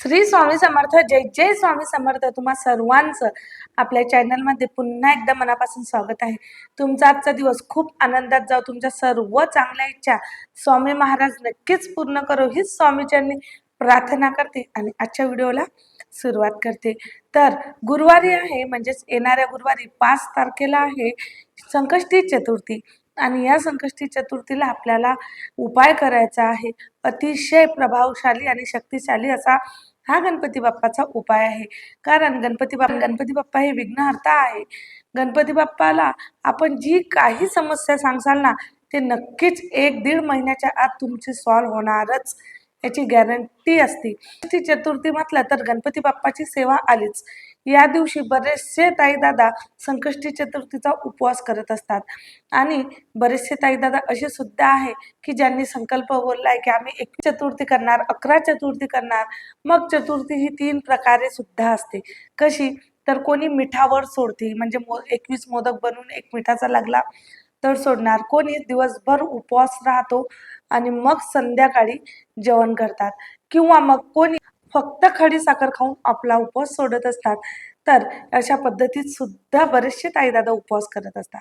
श्री स्वामी समर्थ जय जय स्वामी समर्थ तुम्हा सर्वांचं आपल्या चॅनलमध्ये पुन्हा एकदा मनापासून स्वागत आहे. तुमचा आजचा दिवस खूप आनंदात जाऊ तुमच्या सर्व चांगल्या इच्छा स्वामी महाराज नक्कीच पूर्ण करो. हीच स्वामीच्यांनी प्रार्थना करते आणि आजच्या व्हिडिओला सुरुवात करते. तर गुरुवारी आहे म्हणजेच येणाऱ्या गुरुवारी पाच तारखेला आहे संकष्टी चतुर्थी. आणि या संकष्टी चतुर्थीला आपल्याला उपाय करायचा आहे. अतिशय प्रभावशाली आणि शक्तिशाली असा हा गणपती बाप्पाचा उपाय आहे. कारण गणपती बाप्पा गणपती बाप्पा हे विघ्नहर्ता आहे. गणपती बाप्पाला आपण जी काही समस्या सांगसाल ना ते नक्कीच एक दीड महिन्याच्या आत तुमची सॉल्व्ह होणारच. याची गॅरंटी असते. ती चतुर्थी म्हटलं तर गणपती बाप्पाची सेवा आलीच. या दिवशी बरेचसे ताईदादा संकष्टी चतुर्थीचा उपवास करत असतात. आणि बरेचसे ताईदादा असे सुद्धा आहे की ज्यांनी संकल्प बोललाय की आम्ही एक चतुर्थी करणार अकरा चतुर्थी करणार मग चतुर्थी ही तीन प्रकारे सुद्धा असते. कशी? तर कोणी मिठावर सोडते म्हणजे मो एकवीस मोदक बनवून एक मिठाचा लागला तर सोडणार. कोणी दिवसभर उपवास राहतो आणि मग संध्याकाळी जेवण करतात. किंवा मग कोणी फक्त खडी साखर खाऊन आपला उपवास सोडत असतात. तर अशा पद्धतीत सुद्धा बरेचसे ताईदादा उपवास करत असतात.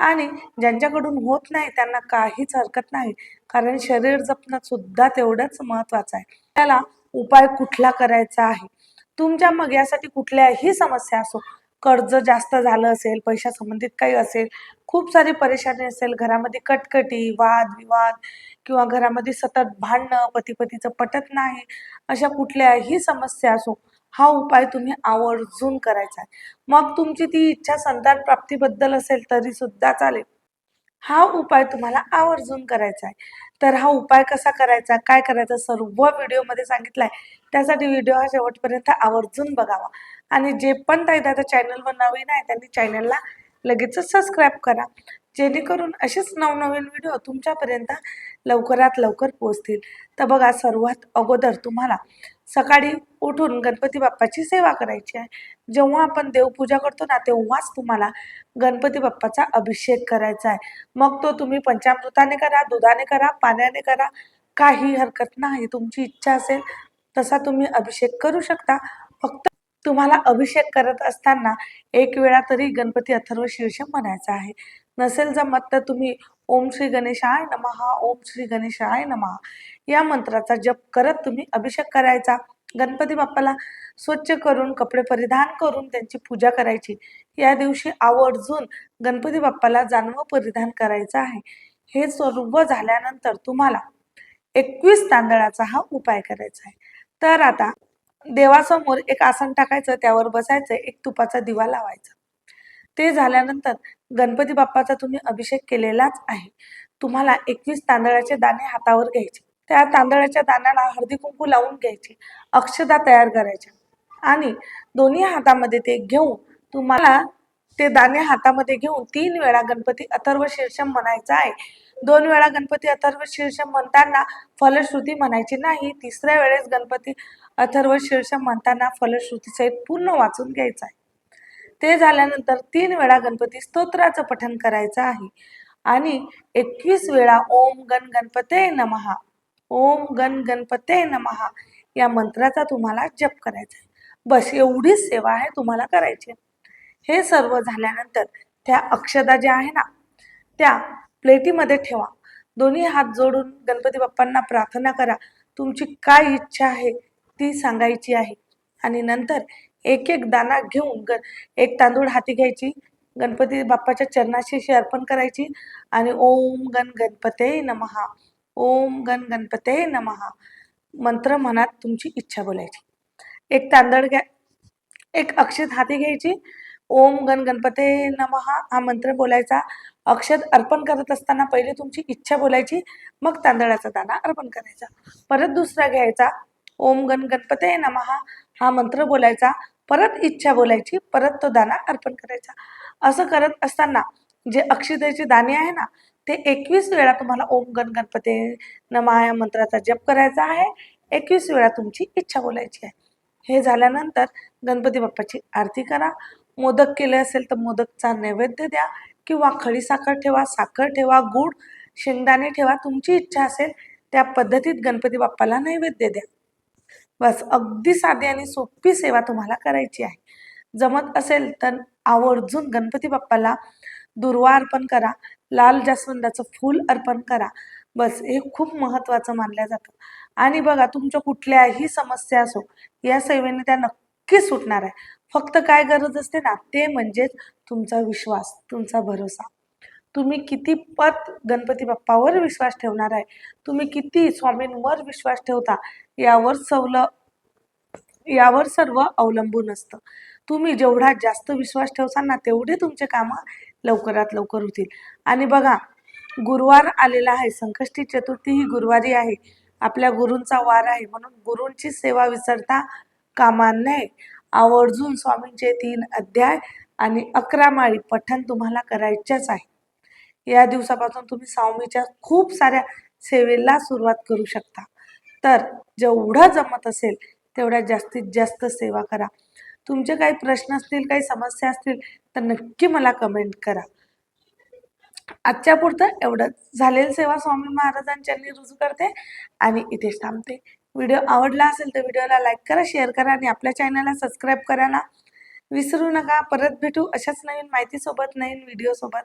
आणि ज्यांच्याकडून होत नाही त्यांना काहीच हरकत नाही. कारण शरीर जपणं सुद्धा तेवढंच महत्वाचं आहे. त्याला उपाय कुठला करायचा आहे? तुमच्या मग यासाठी कुठल्याही समस्या असो कर्ज जास्त झालं असेल पैशा संबंधित काही असेल खूप सारी परेशानी असेल घरामध्ये कटकटी वाद विवाद किंवा घरामध्ये सतत भांडणं पती पतीचं पटत नाही अशा कुठल्याही समस्या असो हा उपाय तुम्ही आवर्जून करायचा आहे. मग तुमची ती इच्छा संतान प्राप्तीबद्दल असेल तरी सुद्धा चालेल. हा उपाय तुम्हाला आवर्जून करायचा आहे. तर हा उपाय कसा करायचा काय करायचा सर्व व्हिडिओमध्ये सांगितलाय. त्यासाठी व्हिडिओ हा शेवटपर्यंत आवर्जून बघावा. आणि जे पण ताई दादा चॅनलवर नवीन आहे त्यांनी चॅनलला लगेचच सबस्क्राईब करा. जेणेकरून असेच नवनवीन व्हिडिओ तुमच्यापर्यंत लवकरात लवकर पोचतील तर बघा सर्वात अगोदर तुम्हाला सकाळी उठून गणपती बाप्पाची सेवा करायची आहे. जेव्हा आपण देवपूजा करतो ना तेव्हाच तुम्हाला गणपती बाप्पाचा अभिषेक करायचा आहे. मग तो तुम्ही पंचामृताने करा दुधाने करा पाण्याने करा काही हरकत नाही. तुमची इच्छा असेल तसा तुम्ही अभिषेक करू शकता. फक्त तुम्हाला अभिषेक करत असताना एक वेळा तरी गणपती अथर्व शीर्ष म्हणायचा आहे. नसेल जमत तर तुम्ही ओम श्री गणेशाय नमहा ओम श्री गणेशाय नमहा या मंत्राचा जप करत तुम्ही अभिषेक करायचा. गणपती बाप्पाला स्वच्छ करून कपडे परिधान करून त्यांची पूजा करायची. या दिवशी आवर्जून गणपती बाप्पाला जानवं परिधान करायचं आहे. हे सर्व झाल्यानंतर तुम्हाला एकवीस तांदळाचा हा उपाय करायचा आहे. तर आता देवासमोर एक आसन टाकायचं त्यावर बसायचं एक तुपाचा दिवा लावायचा. ते झाल्यानंतर गणपती बाप्पाचा तुम्ही अभिषेक केलेलाच आहे. तुम्हाला एकवीस तांदळाचे दाणे हातावर घ्यायचे. त्या तांदळाच्या दाण्याला हळदी कुंकू लावून घ्यायचे. अक्षदा तयार करायच्या. आणि दोन्ही हातामध्ये ते घेऊन तुम्हाला ते दाणे हातामध्ये घेऊन तीन वेळा गणपती अथर्व शीर्षम म्हणायचा आहे. दोन वेळा गणपती अथर्व शीर्षम म्हणताना फलश्रुती म्हणायची नाही. तिसऱ्या वेळेस गणपती अथर्व शीर्षम म्हणताना फलश्रुतीसहित पूर्ण वाचून घ्यायचं आहे. ते झाल्यानंतर तीन वेळा गणपती स्तोत्राचं पठण करायचं आहे. आणि एकवीस वेळा ओम गण गणपते नमहा. ओम गण गणपते नमहा. या मंत्राचा तुम्हाला जप करायचा आहे. बस एवढीच सेवा आहे तुम्हाला करायची. हे सर्व झाल्यानंतर त्या अक्षदा ज्या आहे ना त्या प्लेटीमध्ये ठेवा. दोन्ही हात जोडून गणपती बाप्पांना प्रार्थना करा. तुमची काय इच्छा आहे ती सांगायची आहे. आणि नंतर एक एक दाना घेऊन ग एक तांदूळ हाती घ्यायची गणपती बाप्पाच्या चरणाशी अशी अर्पण करायची आणि ओम गण गणपते नमहा ओम गण गणपते नमहा मंत्र मनात तुमची इच्छा बोलायची. एक तांदळ घ्या एक अक्षत हाती घ्यायची ओम गण गणपते नमहा हा मंत्र बोलायचा. अक्षत अर्पण करत असताना पहिले तुमची इच्छा बोलायची मग तांदळाचा दाना अर्पण करायचा. परत दुसरा घ्यायचा ओम गण गणपते नमहा हा मंत्र बोलायचा परत इच्छा बोलायची परत तो दाना अर्पण करायचा. असं करत असताना जे अक्षिदेचे दाणे आहे ना ते एकवीस वेळा तुम्हाला ओम गण गणपती नमहा या मंत्राचा जप करायचा आहे. एकवीस वेळा तुमची इच्छा बोलायची आहे. हे झाल्यानंतर गणपती बाप्पाची आरती करा. मोदक केले असेल तर मोदकचा नैवेद्य द्या किंवा खडी साखर ठेवा साखर ठेवा गूळ शेंगदाणे ठेवा तुमची इच्छा असेल त्या पद्धतीत गणपती बाप्पाला नैवेद्य द्या. बस अगदी साधी आणि सोपी सेवा तुम्हाला करायची आहे. जमत असेल तर आवर्जून गणपती बाप्पाला दुर्वा अर्पण करा लाल जास्वंदाचं फूल अर्पण करा. बस हे खूप महत्त्वाचं मानलं जातं. आणि बघा तुमच्या कुठल्याही समस्या असो या सेवेने त्या नक्की सुटणार आहे. फक्त काय गरज असते ना ते म्हणजेच तुमचा विश्वास तुमचा भरोसा. तुम्ही किती पत गणपती बाप्पावर विश्वास ठेवणार आहे? तुम्ही किती स्वामींवर विश्वास ठेवता? यावर सवल यावर सर्व अवलंबून असतं. तुम्ही जेवढा जास्त विश्वास ठेवसाल ना तेवढे तुमचे कामं लवकरात लवकर होतील. आणि बघा गुरुवार आलेला आहे. संकष्टी चतुर्थी ही गुरुवारी आहे. आपल्या गुरूंचा वार आहे. म्हणून गुरूंची सेवा विसरता कामा नये. आवर्जून स्वामींचे तीन अध्याय आणि अकरा माळी पठण तुम्हाला करायच्याच आहे. या दिवसापासून तुम्ही स्वामीच्या खूप साऱ्या सेवेला सुरुवात करू शकता. तर जेवढं जमत असेल तेवढ्या जास्तीत जास्त सेवा करा. तुमचे काही प्रश्न असतील काही समस्या असतील तर नक्की मला कमेंट करा. आजच्या पुरतं एवढंच. झालेली सेवा स्वामी महाराजांच्यांनी रुजू करते आणि इथेच थांबते. व्हिडिओ आवडला असेल तर व्हिडिओला लाईक करा शेअर करा आणि आपल्या चॅनलला सबस्क्राईब करायला विसरू नका. परत भेटू अशाच नवीन माहितीसोबत नवीन व्हिडिओसोबत